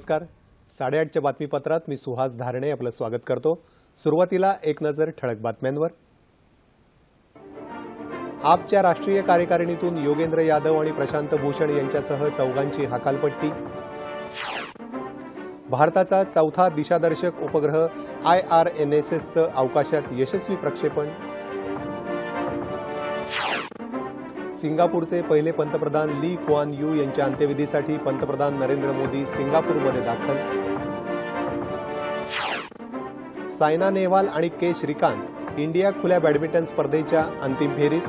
नमस्कार. साडेआठच्या बातमीपत्रात मी सुहास धारणे आपलं स्वागत करतो. सुरुवातीला एक नजर ठळक बातम्यांवर. आपच्या राष्ट्रीय कार्यकारिणीतून योगेंद्र यादव आणि प्रशांत भूषण यांच्यासह चौघांची हकालपट्टी. भारताचा चौथा दिशादर्शक उपग्रह आय आर एन एस एसचं अवकाशात यशस्वी प्रक्षेपण. सिंगापूरचे पहिले पंतप्रधान ली क्वान यू यांच्या अंत्यविधीसाठी पंतप्रधान नरेंद्र मोदी सिंगापूरमध्ये दाखल. सायना नेहवाल आणि के श्रीकांत इंडिया खुल्या बॅडमिंटन स्पर्धेच्या अंतिम फेरीत.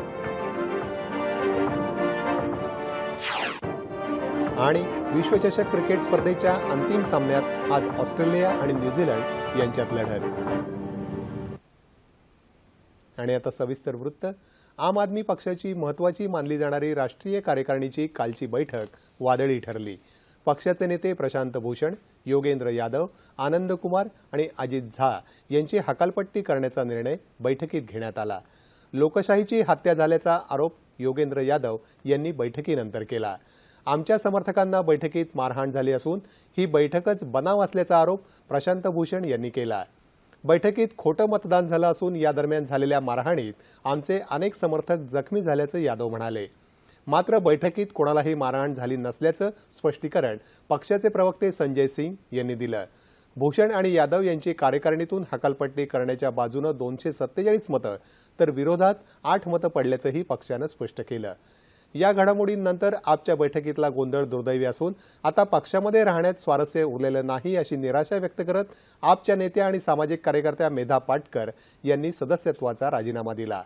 आणि विश्वचषक क्रिकेट स्पर्धेच्या अंतिम सामन्यात आज ऑस्ट्रेलिया आणि न्यूझीलंड यांच्यात लढत. आणि आता सविस्तर वृत्त. आम आदमी पक्षाची महत्वाची मानली जाणारी राष्ट्रीय कार्यकारिणीची कालची बैठक वादळी ठरली. पक्षाचे नेते प्रशांत भूषण योगेंद्र यादव आनंद कुमार आणि अजित झा यांची हकालपट्टी करण्याचा निर्णय बैठकीत घेण्यात आला. लोकशाहीची हत्या झाल्याचा आरोप योगेंद्र यादव यांनी बैठकीनंतर केला. आमच्या समर्थकांना बैठकीत मारहाण झाली असून ही बैठकच बनाव असल्याचा आरोप प्रशांत भूषण यांनी केला. बैठकीत खोटं मतदान झालं असून या दरम्यान झालेल्या मारहाणीत आमचे अनेक समर्थक जखमी झाल्याचं यादव म्हणाले. मात्र बैठकीत कोणालाही मारहाण झाली नसल्याचं स्पष्टीकरण पक्षाचे प्रवक्ते संजय सिंग यांनी दिलं. भूषण आणि यादव यांची कार्यकारिणीतून हकालपट्टी करण्याच्या बाजूनं दोनशे सत्तेचाळीस मतं तर विरोधात आठ मतं पडल्याचंही पक्षानं स्पष्ट केलं. या घडामोडींनंतर आपच्या बैठकीतला गोंधळ दुर्दैवी असून आता पक्षामध्ये राहण्यात स्वारस्य उरलेलं नाही अशी निराशा व्यक्त करत आपच्या नेत्या आणि सामाजिक कार्यकर्त्या मेधा पाटकर यांनी सदस्यत्वाचा राजीनामा दिला.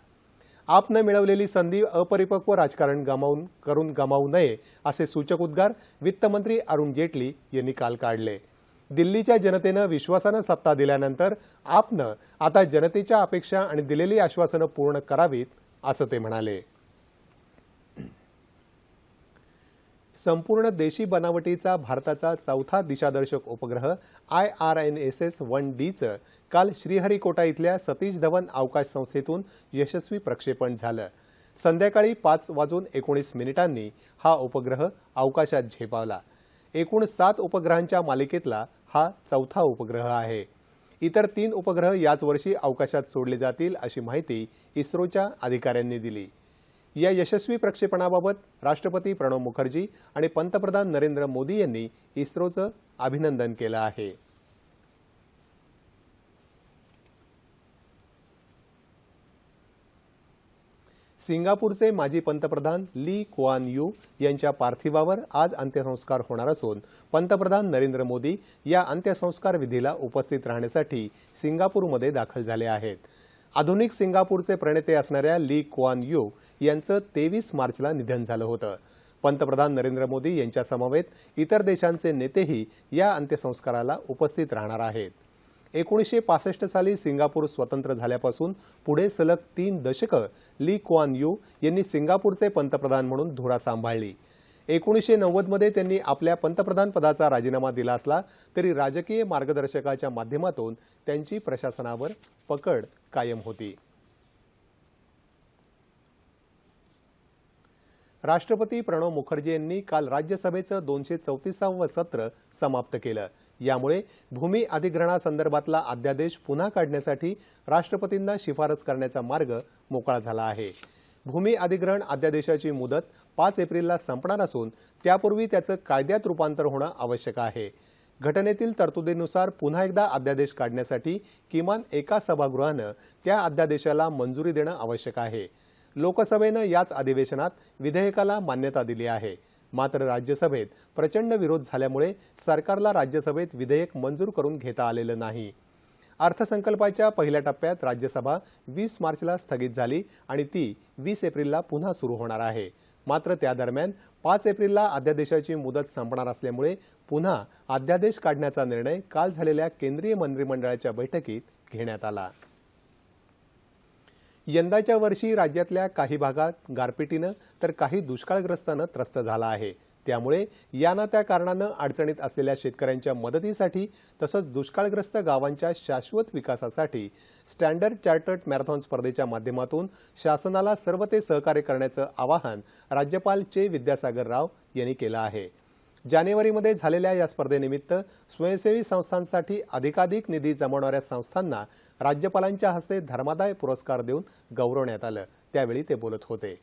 आपनं मिळवलेली संधी अपरिपक्व राजकारण गमावून करून गमावू नये असे सूचक उद्गार वित्तमंत्री अरुण जेटली यांनी काल काढले. दिल्लीच्या जनतेनं विश्वासानं सत्ता दिल्यानंतर आपनं आता जनतेच्या अपेक्षा आणि दिलेली आश्वासनं पूर्ण करावीत असं ते म्हणाले. संपूर्ण देशी बनावटीचा भारताचा चौथा दिशादर्शक उपग्रह I R N S S one डीचं काल श्रीहरिकोटा इथल्या सतीश धवन अवकाश संस्थेतून यशस्वी प्रक्षेपण झालं. संध्याकाळी पाच वाजून एकोणीस मिनिटांनी हा उपग्रह अवकाशात झेपावला. एकूण सात उपग्रहांच्या मालिकेतला हा चौथा उपग्रह आहे. इतर तीन उपग्रह याच वर्षी अवकाशात सोडले जातील अशी माहिती इस्रोच्या अधिकाऱ्यांनी दिली. या यशस्वी प्रक्षेपणाबाबत राष्ट्रपती प्रणव मुखर्जी आणि पंतप्रधान नरेंद्र मोदी यांनी इस्रोचं अभिनंदन केलं आहे. सिंगापूरचे माजी पंतप्रधान ली क्वान यू यांच्या पार्थिवावर आज अंत्यसंस्कार होणार असून पंतप्रधान नरेंद्र मोदी या अंत्यसंस्कार विधीला उपस्थित राहण्यासाठी सिंगापूरमध्ये दाखल झाले आहेत. आधुनिक सिंगापूरचे प्रणेते असणाऱ्या ली क्वान यू यांचं तेवीस मार्चला निधन झालं होतं. पंतप्रधान नरेंद्र मोदी यांच्यासमवेत इतर देशांचे नेतेही या अंत्यसंस्काराला उपस्थित राहणार आहेत. एकोणीसशे पासष्ट साली सिंगापूर स्वतंत्र झाल्यापासून पुढे सलग तीन दशकं ली क्वान यू यांनी सिंगापूरचे पंतप्रधान म्हणून धुरा सांभाळली. एकोणीसशे नव्वदमध्ये त्यांनी आपल्या पंतप्रधान पदाचा राजीनामा दिला असला तरी राजकीय मार्गदर्शकाच्या माध्यमातून त्यांची प्रशासनावर पकड कायम होती. राष्ट्रपती प्रणव मुखर्जी यांनी काल राज्यसभेचं दोनशे चौतीसावं सत्र समाप्त केलं. यामुळे भूमी अधिग्रहणासंदर्भातला अध्यादेश पुन्हा काढण्यासाठी राष्ट्रपतींना शिफारस करण्याचा मार्ग मोकळा झाला आहे. भूमी अधिग्रहण अध्यादेशाची मुदत पाच एप्रिलला संपणार असून त्यापूर्वी त्याचं कायद्यात रूपांतर होणं आवश्यक आहे. घटनेतील तरतुदीनुसार पुन्हा एकदा अध्यादेश काढण्यासाठी किमान एका सभागृहानं त्या अध्यादेशाला मंजुरी देणं आवश्यक आहे. लोकसभेनं याच अधिवेशनात विधेयकाला मान्यता दिली आहे. मात्र राज्यसभेत प्रचंड विरोध झाल्यामुळे सरकारला राज्यसभेत विधेयक मंजूर करून घेता आलेलं नाही. अर्थसंकल्पाच्या पहिल्या टप्प्यात राज्यसभा वीस मार्चला स्थगित झाली आणि ती वीस एप्रिलला पुन्हा सुरू होणार आहे. मात्र त्या दरम्यान पाच एप्रिलला अध्यादेशाची मुदत संपणार असल्यामुळे पुन्हा अध्यादेश काढण्याचा निर्णय काल झालेल्या केंद्रीय मंत्रिमंडळाच्या बैठकीत घेण्यात आला. यंदाच्या वर्षी राज्यातल्या काही भागात गारपिटीनं तर काही दुष्काळग्रस्तानं त्रस्त झाला आहे. त्यामुळे यांना त्या कारणानं अडचणीत असलेल्या शेतकऱ्यांच्या मदतीसाठी तसंच दुष्काळग्रस्त गावांच्या शाश्वत विकासासाठी स्टँडर्ड चार्टर्ड मॅरेथॉन स्पर्धेच्या माध्यमातून शासनाला सर्व ते सहकार्य करण्याचं आवाहन राज्यपाल चे विद्यासागर राव यांनी केलं आहे. जानेवारीमध्ये झालेल्या या स्पर्धेनिमित्त स्वयंसेवी संस्थांसाठी अधिकाधिक निधी जमवणाऱ्या संस्थांना राज्यपालांच्या हस्ते धर्मादाय पुरस्कार देऊन गौरवण्यात आलं. त्यावेळी ते बोलत होते.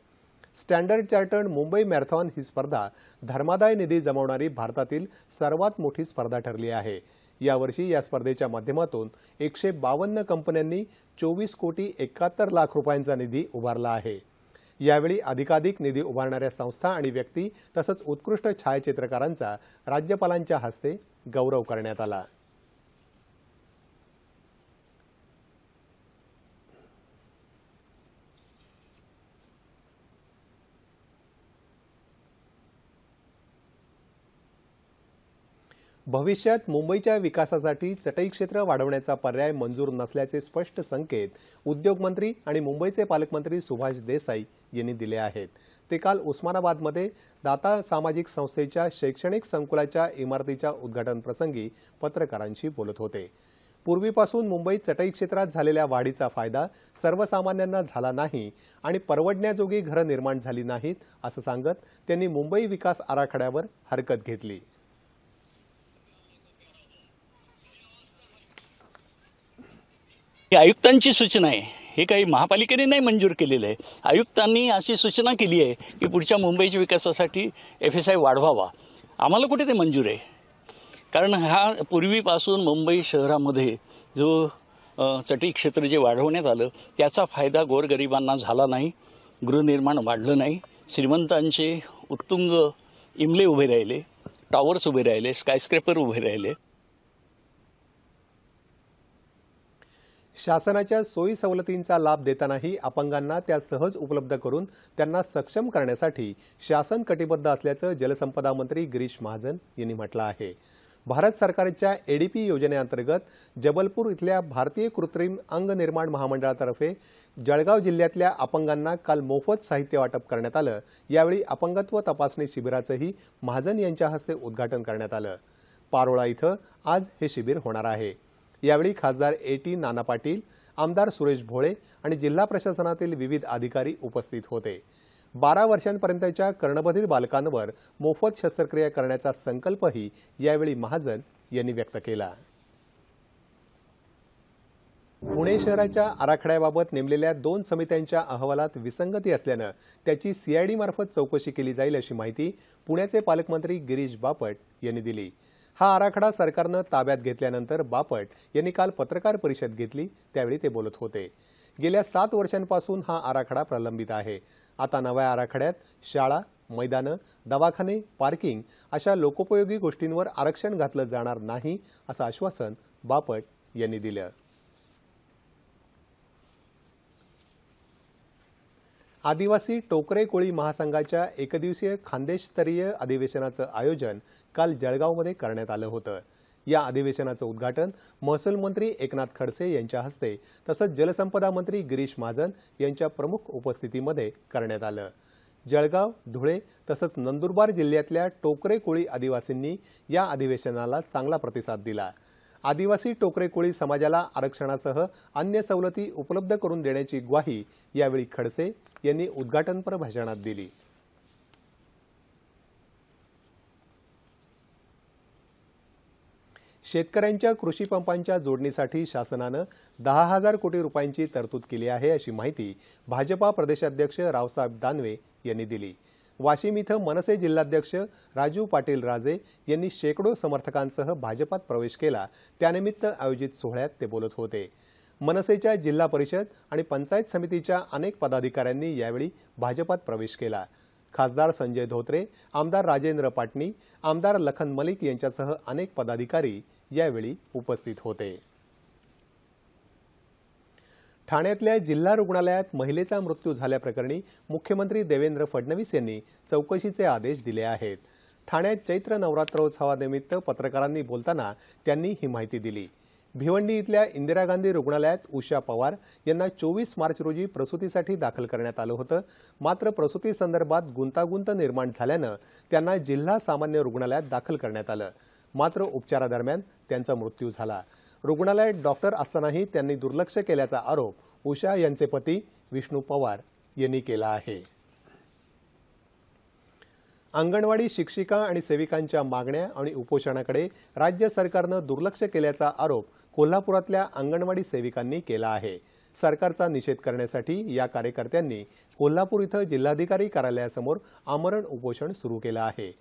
स्टँडर्ड चार्टर्ड मुंबई मॅरेथॉन ही स्पर्धा धर्मादाय निधी जमवणारी भारतातील सर्वात मोठी स्पर्धा ठरली आहे. यावर्षी या स्पर्धेच्या माध्यमातून एकशे बावन्न कंपन्यांनी चोवीस कोटी एकाहत्तर लाख रुपयांचा निधी उभारला आहे. यावेळी अधिकाधिक निधी उभारणाऱ्या संस्था आणि व्यक्ती तसंच उत्कृष्ट छायाचित्रकारांचा राज्यपालांच्या हस्ते गौरव करण्यात आला. भविष्यात मुंबईच्या विकासासाठी चटई क्षेत्र वाढवण्याचा पर्याय मंजूर नसल्याचे स्पष्ट संकेत उद्योगमंत्री आणि मुंबईचे पालकमंत्री सुभाष देसाई यांनी दिले आहेत. ते काल उस्मानाबादमध्ये दाता सामाजिक संस्थेच्या शैक्षणिक संकुलाच्या इमारतीच्या उद्घाटन प्रसंगी पत्रकारांशी बोलत होते. पूर्वीपासून मुंबईत चटई क्षेत्रात झालेल्या वाढीचा फायदा सर्वसामान्यांना झाला नाही आणि परवडण्याजोगी घरं निर्माण झाली नाहीत असं सांगत त्यांनी मुंबई विकास आराखड्यावर हरकत घेतली. ही आयुक्तांची सूचना आहे. हे काही महापालिकेने नाही मंजूर केलेलं आहे. आयुक्तांनी अशी सूचना केली आहे की पुढच्या मुंबईच्या विकासासाठी एफ एस आय वाढवावा. आम्हाला कुठे ते मंजूर आहे? कारण हा पूर्वीपासून मुंबई शहरामध्ये जो चटी चटई क्षेत्र जे वाढवण्यात आलं त्याचा फायदा गोरगरिबांना झाला नाही गृहनिर्माण वाढलं नाही. श्रीमंतांचे उत्तुंग इमले उभे राहिले टॉवर्स उभे राहिले स्कायस्क्रेपर उभे राहिले. शासनाच्या सोयी सवलतींचा लाभ देतानाही अपंगांना त्या सहज उपलब्ध करून त्यांना सक्षम करण्यासाठी शासन कटिबद्ध असल्याचं जलसंपदा मंत्री गिरीश महाजन यांनी म्हटलं आहे. भारत सरकारच्या एडीपी योजनेअंतर्गत जबलपूर इथल्या भारतीय कृत्रिम अंग निर्माण महामंडळातर्फे जळगाव जिल्ह्यातल्या अपंगांना काल मोफत साहित्य वाटप करण्यात आलं. यावेळी अपंगत्व तपासणी शिबिराचंही महाजन यांच्या हस्ते उद्घाटन करण्यात आलं. पारोळा इथं आज हे शिबिर होणार आहे. यावेळी खासदार ए टी नाना पाटील आमदार सुरेश भोळे आणि जिल्हा प्रशासनातील विविध अधिकारी उपस्थित होते. बारा वर्षांपर्यंतच्या कर्णबधीर बालकांवर मोफत शस्त्रक्रिया करण्याचा संकल्पही यावेळी महाजन यांनी व्यक्त केला. पुणे शहराच्या आराखड्याबाबत नेमलेल्या दोन समित्यांच्या अहवालात विसंगती असल्यानं त्याची सीआयडी मार्फत चौकशी केली जाईल अशी माहिती पुण्याचे पालकमंत्री गिरीश बापट यांनी दिली. हा आराखडा सरकारनं ताब्यात घेतल्यानंतर बापट यांनी काल पत्रकार परिषद घेतली. त्यावेळी ते बोलत होते. गेल्या सात वर्षांपासून हा आराखडा प्रलंबित आहे. आता नव्या आराखड्यात शाळा मैदानं दवाखाने पार्किंग अशा लोकोपयोगी गोष्टींवर आरक्षण घातलं जाणार नाही असं आश्वासन बापट यांनी दिलं. आदिवासी टोकरे कोळी महासंघाच्या एकदिवसीय खानदेशस्तरीय अधिवेशनाचं आयोजन काल जळगावमध्ये करण्यात आलं होतं. या अधिवेशनाचं उद्घाटन महसूल मंत्री एकनाथ खडसे यांच्या हस्ते तसंच जलसंपदा मंत्री गिरीश महाजन यांच्या प्रमुख उपस्थितीमध्ये करण्यात आलं. जळगाव धुळे तसंच नंदुरबार जिल्ह्यातल्या टोकरे कोळी आदिवासींनी या अधिवेशनाला चांगला प्रतिसाद दिला. आदिवासी टोकरे कोळी समाजाला आरक्षणासह अन्य सवलती उपलब्ध करून देण्याची ग्वाही यावेळी खडसे यांनी उद्घाटनपर भाषणात दिली. शेतकऱ्यांच्या कृषी पंपांच्या जोडणीसाठी शासनानं दहा हजार कोटी रुपयांची तरतूद केली आहे अशी माहिती भाजपा प्रदेशाध्यक्ष रावसाहेब दानवे यांनी दिली. वाशिम इथं मनसे जिल्हाध्यक्ष राजू पाटील राजे यांनी शेकडो समर्थकांसह भाजपात प्रवेश केला. त्यानिमित्त आयोजित सोहळ्यात ते बोलत होते. मनसेच्या जिल्हा परिषद आणि पंचायत समितीच्या अनेक पदाधिकाऱ्यांनी यावेळी भाजपात प्रवेश केला. खासदार संजय धोत्रे आमदार राजेंद्र पाटणी आमदार लखन मलिक यांच्यासह अनेक पदाधिकारी यावेळी उपस्थित होते. ठाण्यातल्या जिल्हा रुग्णालयात महिलेचा मृत्यू झाल्याप्रकरणी मुख्यमंत्री देवेंद्र फडणवीस यांनी चौकशीचे आदेश दिले आहेत. ठाण्यात चैत्र नवरात्रोत्सवानिमित्त पत्रकारांनी बोलताना त्यांनी ही माहिती दिली. भिवंडी इथल्या इंदिरा गांधी रुग्णालयात उषा पवार यांना चोवीस मार्च रोजी प्रसूतीसाठी दाखल करण्यात आलं होतं. मात्र प्रसूतीसंदर्भात गुंतागुंत निर्माण झाल्यानं त्यांना जिल्हा सामान्य रुग्णालयात दाखल करण्यात आलं. मात्र उपचारादरम्यान त्यांचा मृत्यू झाला. रुग्णालयात डॉक्टर असतानाही त्यांनी दुर्लक्ष केल्याचा आरोप उषा यांचे पती विष्णू पवार यांनी केला आहे. अंगणवाडी शिक्षिका आणि सेविकांच्या मागण्या आणि उपोषणाकडे राज्य सरकारनं दुर्लक्ष केल्याचा आरोप कोल्हापुरातल्या अंगणवाडी सेविकांनी केला आहे. सरकारचा निषेध करण्यासाठी या कार्यकर्त्यांनी कोल्हापूर इथं जिल्हाधिकारी कार्यालयासमोर आमरण उपोषण सुरू केलं आहे.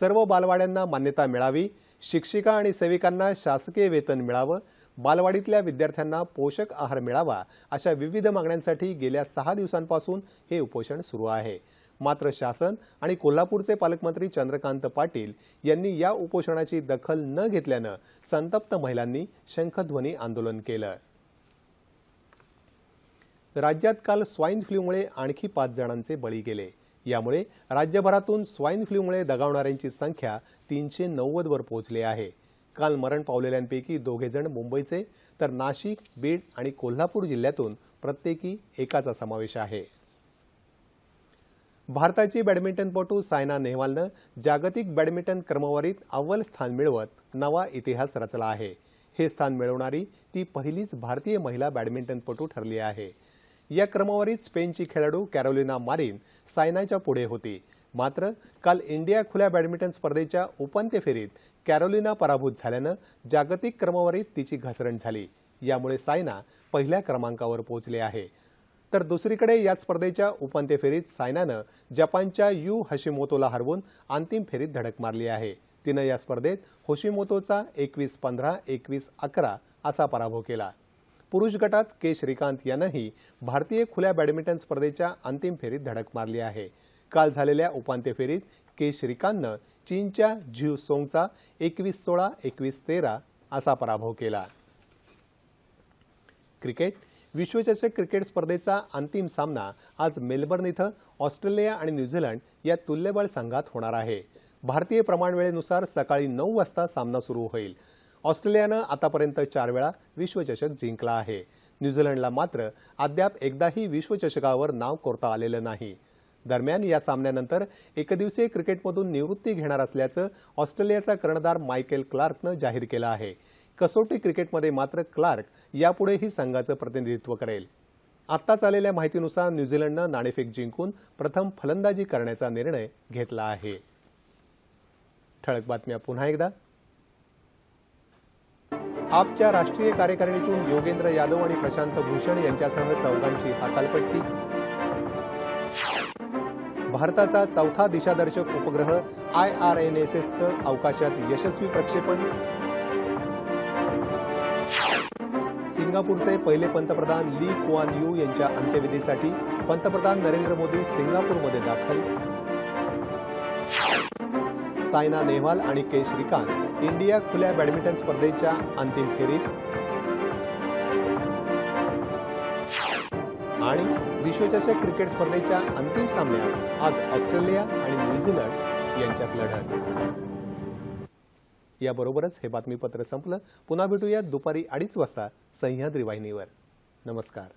सर्व बालवाड्यांना मान्यता मिळावी शिक्षिका आणि सेविकांना शासकीय वेतन मिळावं बालवाडीतल्या विद्यार्थ्यांना पोषक आहार मिळावा अशा विविध मागण्यांसाठी गेल्या सहा दिवसांपासून हे उपोषण सुरू आहे. मात्र शासन आणि कोल्हापूरचे पालकमंत्री चंद्रकांत पाटील यांनी या उपोषणाची दखल न घेतल्यानं संतप्त महिलांनी शंखध्वनी आंदोलन केलं. राज्यात काल स्वाईन फ्लूमुळे आणखी पाच जणांचे बळी गेले. यामुळे राज्यभरातून स्वाईन फ्लूमुळे दगावणाऱ्यांची संख्या तीनशे नव्वदवर पोहोचली आहे. काल मरण पावलेल्यांपैकी दोघे जण मुंबईचे तर नाशिक बीड आणि कोल्हापूर जिल्ह्यातून प्रत्येकी एकाचा समावेश आहे. भारताची बॅडमिंटनपटू सायना नेहवालनं जागतिक बॅडमिंटन क्रमवारीत अव्वल स्थान मिळवत नवा इतिहास रचला आहे. हे स्थान मिळवणारी ती पहिलीच भारतीय महिला बॅडमिंटनपटू ठरली आहे. या क्रमवारीत स्पेनची खेळाडू कॅरोलिना मारिन सायनाच्या पुढे होती. मात्र काल इंडिया खुल्या बॅडमिंटन स्पर्धेच्या उपांत्य फेरीत कॅरोलिना पराभूत झाल्यानं जागतिक क्रमवारीत तिची घसरण झाली. यामुळे सायना पहिल्या क्रमांकावर पोहोचले आहे. तर दुसरीकडे या स्पर्धेच्या उपांत्य फेरीत सायनानं जपानच्या यू हशिमोतोला हरवून अंतिम फेरीत धडक मारली आहे. तिनं या स्पर्धेत होशिमोतोचा एकवीस पंधरा एकवीस अकरा असा पराभव केला. पुरुष गटात के. श्रीकांत यानंही भारतीय खुल्या बॅडमिंटन स्पर्धेच्या अंतिम फेरीत धडक मारली आहे. काल झालेल्या उपांत्य फेरीत के. श्रीकांतनं चीनच्या झ्यू सोंगचा एकवीस सोळा एकवीस तेरा असा पराभव केला. क्रिकेट विश्वचषक क्रिकेट स्पर्धेचा अंतिम सामना आज मेलबर्न इथं ऑस्ट्रेलिया आणि न्यूझीलंड या तुल्यबळ संघात होणार आहे. भारतीय प्रमाणवेळेनुसार सकाळी नऊ वाजता सामना सुरू होईल. ऑस्ट्रेलियानं आतापर्यंत चार वेळा विश्वचषक जिंकला आहे. न्यूझीलंडला मात्र अद्याप एकदाही विश्वचषकावर नाव कोरता आलेलं नाही. दरम्यान या सामन्यानंतर एकदिवसीय क्रिकेटमधून निवृत्ती घेणार असल्याचं ऑस्ट्रेलियाचा कर्णधार मायकेल क्लार्कनं जाहीर केलं आहे. कसोटी क्रिकेटमध्ये मात्र क्लार्क यापुढेही संघाचं प्रतिनिधित्व करेल. आत्ताच आलेल्या माहितीनुसार न्यूझीलंडनं नाणेफेक जिंकून प्रथम फलंदाजी करण्याचा निर्णय घेतला आहे. ठळक बातम्या पुन्हा एकदा. आपच्या राष्ट्रीय कार्यकारिणीतून योगेंद्र यादव आणि प्रशांत भूषण यांच्यासह चौघांची हकालपट्टी भारताचा चौथा दिशादर्शक उपग्रह आय आर एन एस एसचं अवकाशात यशस्वी प्रक्षेपण. सिंगापूरचे पहिले पंतप्रधान ली कुआन यू यांच्या अंत्यविधीसाठी पंतप्रधान नरेंद्र मोदी सिंगापूरमध्ये दाखल. सायना नेहवाल आणि के श्रीकांत इंडिया खुल्या बॅडमिंटन स्पर्धेच्या अंतिम फेरीत. आणि विश्वचषक क्रिकेट स्पर्धेच्या अंतिम सामन्यात आज ऑस्ट्रेलिया आणि न्यूझीलंड यांच्यात लढत. याबरोबरच हे बातमीपत्र संपलं. पुन्हा भेटूया दुपारी अडीच वाजता सह्याद्री वाहिनीवर. नमस्कार.